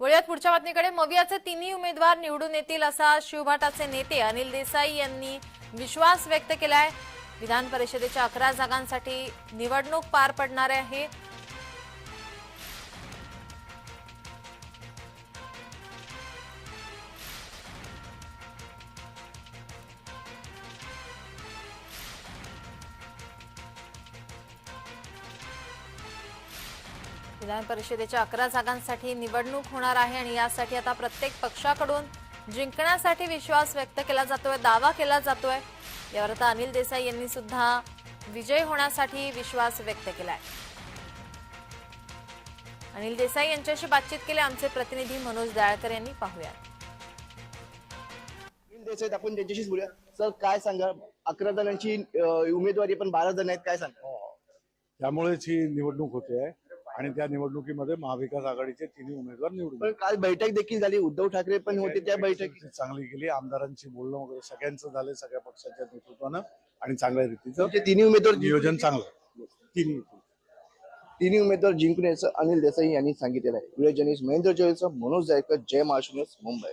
वळूयात पुढच्या बातमीकडे मवियाचे तिन्ही उमेदवार निवडून येतील असा शिवभाटाचे नेते अनिल देसाई यांनी विश्वास व्यक्त केलाय. विधान परिषदेच्या अकरा जागांसाठी निवडणूक पार पडणार आहे. विधान परिषदेच्या अकरा जागांसाठी निवडणूक होणार आहे आणि यासाठी आता प्रत्येक पक्षाकडून जिंकण्यासाठी विश्वास व्यक्त केला जातोय दावा केला जातोय. यावर आता अनिल देसाई यांनी सुद्धा विजय होण्यासाठी विश्वास व्यक्त केलाय. अनिल देसाई यांच्याशी बातचीत केली आमचे प्रतिनिधी मनोज दयाळकर यांनी पाहूयात. अनिल देसाई आपण त्यांच्याशीच बोलूया. सर काय सांगा? अकरा जणांची अं, उमेदवारी पण बारा जण आहेत काय सांगा? त्यामुळेच ही निवडणूक होते. आहे आणि त्या निवडणुकीमध्ये महाविकास आघाडीचे तिन्ही उमेदवार निवडून पण काल बैठक देखील झाली. उद्धव ठाकरे पण होते त्या बैठकीत. बैठक चांगली केली. आमदारांची बोलणं वगैरे सगळ्यांचं झालं सगळ्या पक्षाच्या नेतृत्वानं आणि चांगल्या रीतीचं तिन्ही उमेदवार नियोजन चांगलं. तिन्ही. तिन्ही उमेदवार जिंकून यायचं अनिल देसाई यांनी सांगितलेलं आहे. व्हिडिओ जर्नलिस्ट महेंद्र जोईचं मनोज जायकर जय महाराष्ट्र मुंबई.